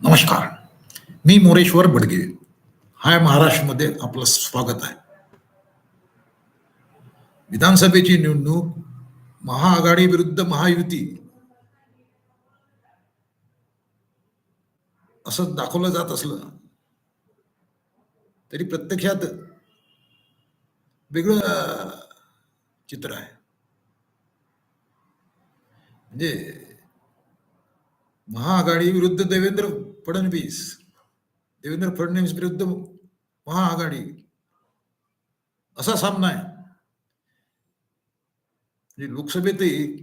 नमस्कार. मी मोरेश्वर बडगे. हाय महाराष्ट्रमध्ये आपलं स्वागत आहे. विधानसभेची निवडणूक महाआघाडी विरुद्ध महायुती. असं दाखवलं जात असलं तरी प्रत्यक्षात वेगळं चित्र आहे. म्हणजे महाआघाडी विरुद्ध देवेंद्र फडणवीस. देवेंद्र फडणवीस विरुद्ध महाआघाडी. असा सामना आहे. म्हणजे लोकसभेतही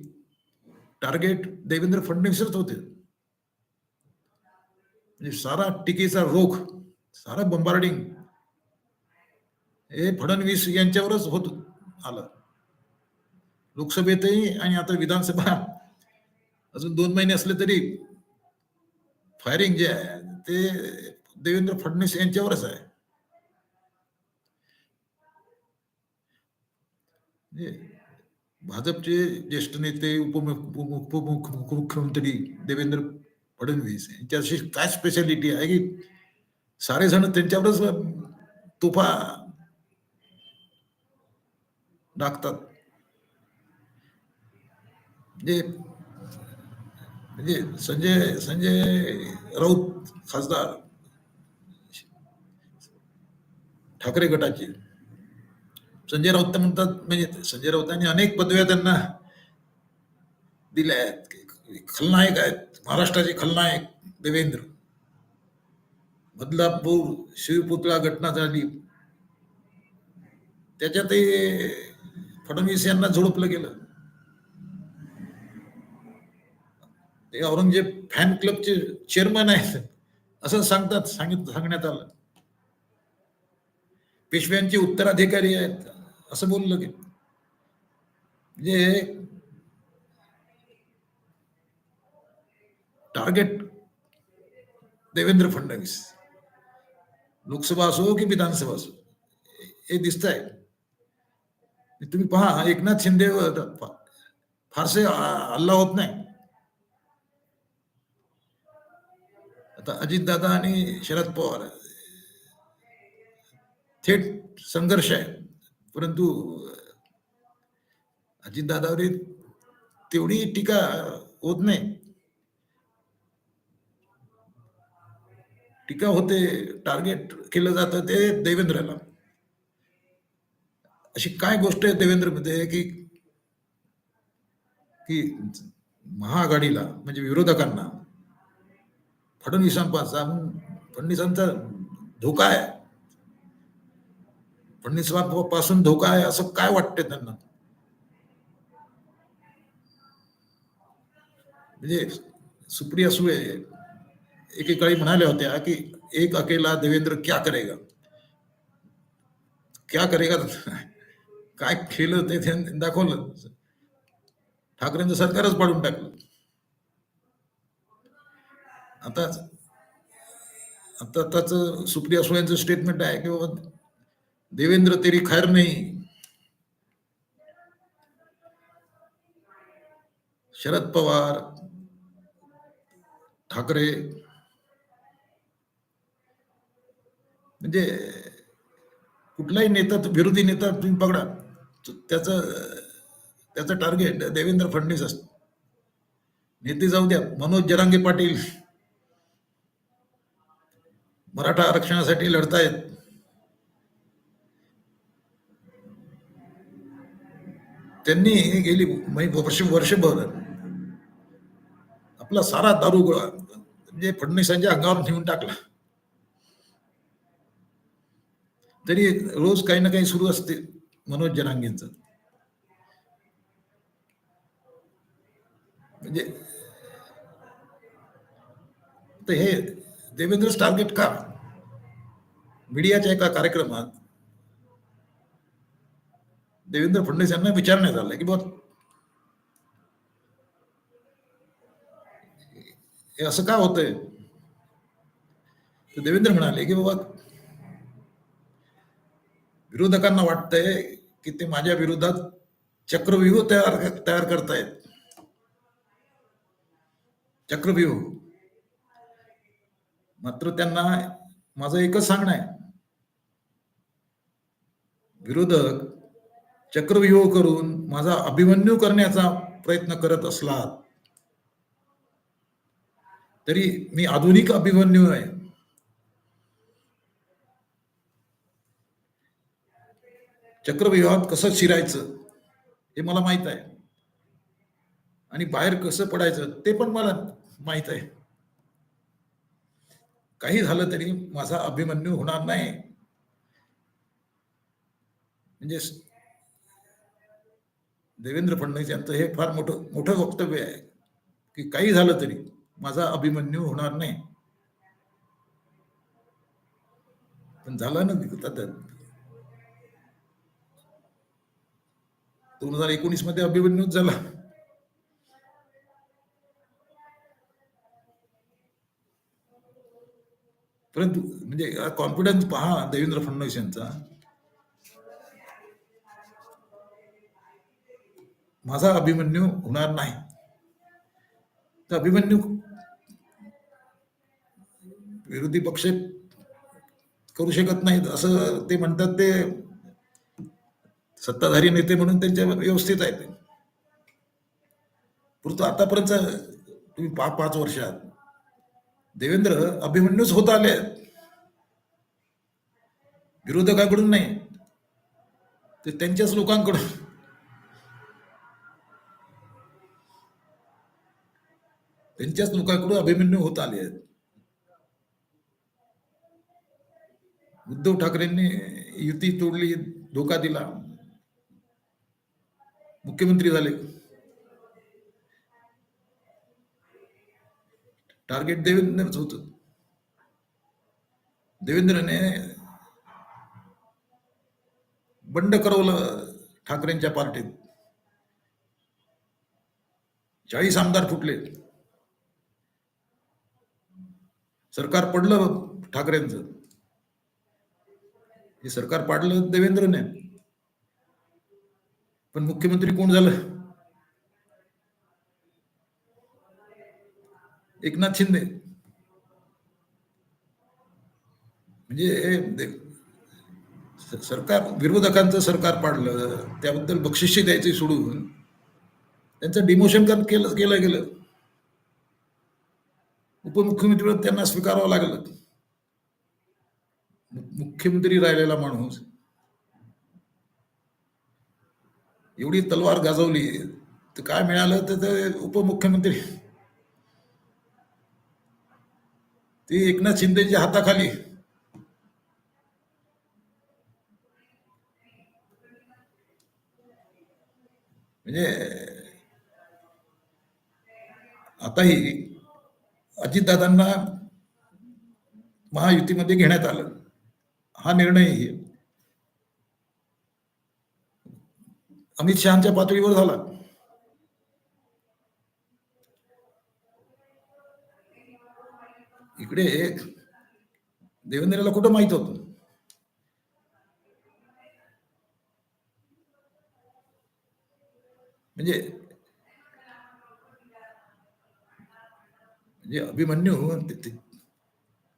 टार्गेट देवेंद्र फडणवीसच होते. म्हणजे सारा टीकेचा रोख सारा बंबार्डिंग हे फडणवीस यांच्यावरच होत आलं. लोकसभेतही आणि आता विधानसभा अजून दोन महिने असले तरी फायरिंग जे आहे ते देवेंद्र फडणवीस यांच्यावरच आहे. म्हणजे भाजपचे ज्येष्ठ नेते उपमुख्यमंत्री देवेंद्र फडणवीस यांच्याशी काय स्पेशालिटी आहे की सारे जण त्यांच्यावरच तोफा टाकतात जे म्हणजे म्हणजे संजय संजय राऊत खासदार ठाकरे गटाचे. संजय राऊत तर म्हणतात म्हणजे संजय राऊतांनी अनेक पदव्या त्यांना दिल्या आहेत. खलनायक आहेत. महाराष्ट्राचे खलनायक देवेंद्र. बदलापूर शिवपुतळा घटना झाली. त्याच्यातही फडणवीस यांना झोडपलं गेलं. ते औरंगजेब फॅन क्लबचे चेअरमन आहेत. असं सांगतात सांगित सांगण्यात आलं. पेशव्यांचे उत्तराधिकारी आहेत. असं बोललं की म्हणजे टार्गेट देवेंद्र फडणवीस. लोकसभा असो की विधानसभा असो हे दिसत आहे तुम्ही पहा एकनाथ शिंदे फारसे हल्ला होत नाही. आता अजितदादा आणि शरद पवार थेट संघर्ष आहे. परंतु अजितदादावर तेवढी टीका होत नाही. टीका होते टार्गेट केलं जातं ते देवेंद्रला. अशी काय गोष्ट आहे देवेंद्रमध्ये की की महाआघाडीला म्हणजे विरोधकांना फडणवीसांपासून फडणवीसांचा धोका आहे. फडणवीसांपासून धोका आहे असं काय वाटतंय त्यांना? म्हणजे सुप्रिया सुळे एकेकाळी म्हणाल्या होत्या की एक अकेला देवेंद्र क्या करेगा? क्या करेगा? काय केलं ते दाखवलं. ठाकरेंचं सरकारच पाडून टाकलं. आता आता त्याच सुप्रिया सुळेंचं स्टेटमेंट आहे की बाबा देवेंद्र तेरी खैर नाही. शरद पवार ठाकरे. म्हणजे कुठलाही नेता विरोधी नेता तुम्ही पकडा त्याचं त्याचं टार्गेट देवेंद्र फडणवीस असत. नेते जाऊ द्या मनोज जरांगे पाटील. मराठा आरक्षणासाठी लढतायत. त्यांनी गेली वर्ष वर्षभर. आपला सारा दारू गोळा म्हणजे फडणवीसांच्या अंगावर ठेवून टाकला. तरी रोज काही ना काही सुरू असते मनोज जनांगींच. म्हणजे तर हे देवेंद्र टार्गेट का मीडियाच्या एका कार्यक्रमात देवेंद्र फडणवीस यांना विचारण्यात आलं की बघ हे असं का होतंय? तर देवेंद्र म्हणाले की बाबा विरोधकांना वाटतंय की ते माझ्या विरोधात चक्रव्यूह तयार तयार करतायत. चक्रव्यूह मात्र त्यांना माझं एकच सांगणं आहे. विरोधक चक्रव्यूह करून माझा अभिमन्यू करण्याचा प्रयत्न करत असला तरी मी आधुनिक अभिमन्यू आहे. चक्रव्यूहात कसं शिरायचं हे मला माहीत आहे. आणि बाहेर कसं पडायचं ते पण मला माहीत आहे. काही झालं तरी माझा अभिमन्यू होणार नाही. म्हणजे देवेंद्र फडणवीस यांचं हे फार मोठं वक्तव्य आहे की काही झालं तरी माझा अभिमन्यू होणार नाही. पण ना दोन हज़ार एकोणीस मध्ये अभिमन्यूच झाला. परंतु म्हणजे कॉन्फिडन्स पहा देवेंद्र फडणवीस यांचा. माझा अभिमन्यू होणार नाही. तर अभिमन्यू विरोधी पक्ष करू शकत नाहीत असं ते म्हणतात ते सत्ताधारी नेते म्हणून त्यांच्या व्यवस्थित आहेत. परंतु आतापर्यंत तुम्ही पाच पाच वर्षात देवेंद्र अभिमन्यूच होत आले आहेत. विरोधकाकडून नाही ते त्यांच्याच लोकांकडून. त्यांच्याच लोकांकडून अभिमन्यू होत आले आहेत. उद्धव ठाकरेंनी युती तोडली धोका दिला. मुख्यमंत्री झाले. टार्गेट देवेंद्रच होत. देवेंद्रने बंड करवलं ठाकरेंच्या पार्टीत. चाळीस आमदार फुटले. सरकार पडलं ठाकरेंचं. हे सरकार पाडलं देवेंद्रने. पण मुख्यमंत्री कोण झालं? एकनाथ शिंदे. म्हणजे सरकार विरोधकांचं सरकार पाडलं त्याबद्दल बक्षिशी द्यायची सोडून त्यांचं डिमोशन कर केलं केलं गेलं. उपमुख्यमंत्री त्यांना स्वीकारावं लागलं. मुख्यमंत्री राहिलेला माणूस. एवढी तलवार गाजवली तर काय मिळालं? तर ते उपमुख्यमंत्री ते एकनाथ शिंदेच्या हाताखाली. म्हणजे आताही अजितदादांना महायुतीमध्ये घेण्यात आलं. हा निर्णय अमित शहाच्या पातळीवर झाला. इकडे देवेंद्रला कुठं माहीत होत? म्हणजे म्हणजे अभिमन्यू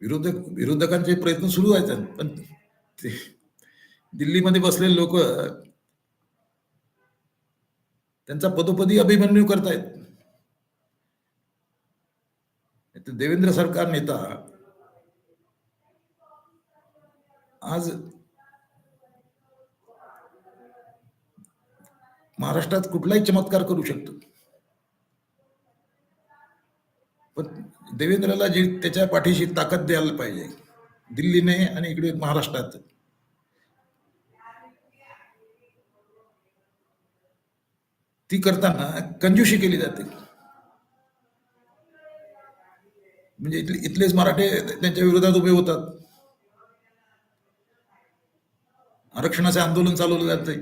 विरोधक विरोधकांचे प्रयत्न सुरू आहेत. पण ते दिल्लीमध्ये बसलेले लोक त्यांचा पदोपदी अभिमन्यू करतायत ते देवेंद्र सरकार नेता आज महाराष्ट्रात कुठलाही चमत्कार करू शकतो. पण देवेंद्रला जी त्याच्या पाठीशी ताकद द्यायला पाहिजे दिल्लीने आणि इकडे महाराष्ट्रात. ती करताना कंजूशी केली जाते. म्हणजे इथले इथलेच मराठे त्यांच्या विरोधात उभे होतात. आरक्षणाचे आंदोलन चालवलं जाते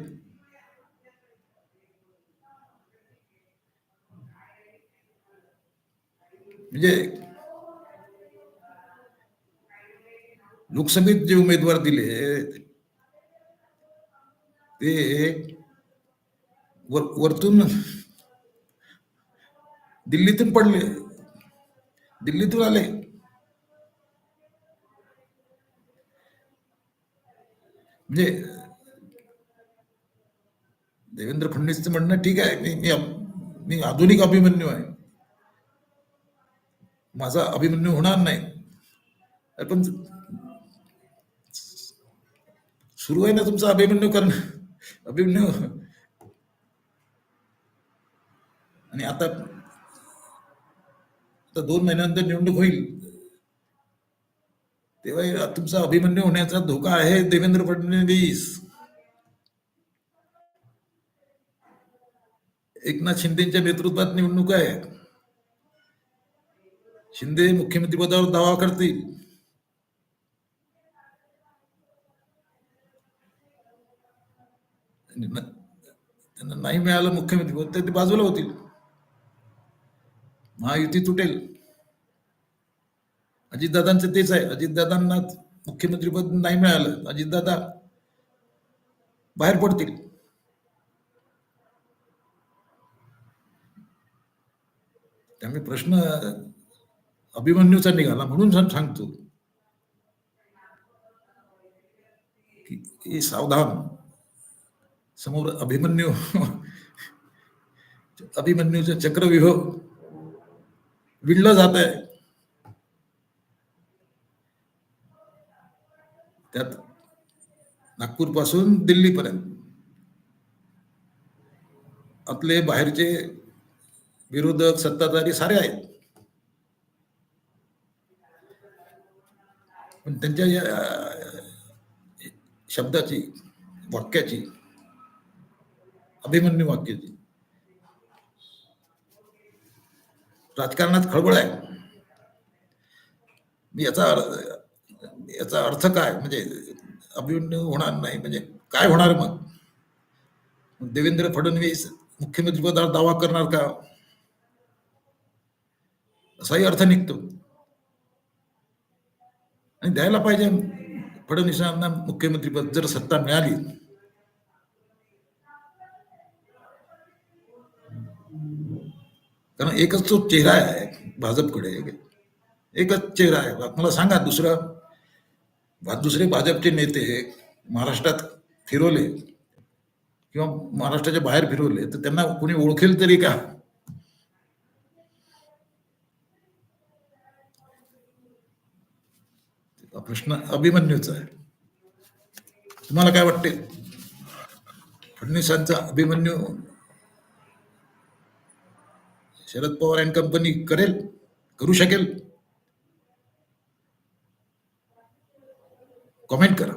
म्हणजे लोकसभेत जे उमेदवार दिले ते वर वरतून दिल्लीतून पडले. दिल्ली तो आले म्हणजे देवेंद्र फडणवीसचं म्हणणं ठीक आहे मी मी मी आधुनिक अभिमन्यू आहे माझा अभिमन्यू होणार नाही। पण सुरू आहे ना तुमचा अभिमन्यू करणं? अभिमन्यू आणि आता आता दोन महिन्यानंतर निवडणूक होईल. तेव्हा तुमचा अभिमन्यू होण्याचा धोका आहे देवेंद्र फडणवीस. एकनाथ शिंदेच्या नेतृत्वात निवडणूक आहे. शिंदे मुख्यमंत्री पदावर दावा करतील. त्यांना नाही मिळालं मुख्यमंत्री पद तर ते बाजूला होतील. महायुती तुटेल. अजितदादांचं तेच आहे. अजितदादांना मुख्यमंत्रीपद नाही मिळालं अजितदादा बाहेर पडतील. त्यामुळे प्रश्न अभिमन्यूचा निघाला म्हणून सांगतो. की सावधान. समोर अभिमन्यू अभिमन्यूचा चक्रव्यूह विणलं जात आहे. त्यात नागपूरपासून दिल्लीपर्यंत. आपले बाहेरचे विरोधक सत्ताधारी सारे आहेत. पण त्यांच्या या शब्दाची वाक्याची अभिमन्यू वाक्याची राजकारणात खळबळ आहे. याचा याचा अर्थ काय? म्हणजे अभिमन्यू होणार नाही म्हणजे काय होणार मग? देवेंद्र फडणवीस मुख्यमंत्री पदावर दावा करणार का? असाही अर्थ निघतो. आणि द्यायला पाहिजे फडणवीसांना मुख्यमंत्रीपद जर सत्ता मिळाली कारण एकच तो चेहरा आहे भाजपकडे. एकच चेहरा आहे. मला सांगा दुसरा. दुसरे भाजपचे नेते महाराष्ट्रात फिरवले किंवा महाराष्ट्राच्या बाहेर फिरवले तर त्यांना कोणी ओळखेल तरी का? प्रश्न अभिमन्यूचा आहे. तुम्हाला काय वाटते? फडणवीसांचा अभिमन्यू शरद पवार अँड कंपनी करेल करू शकेल. कमेंट करा.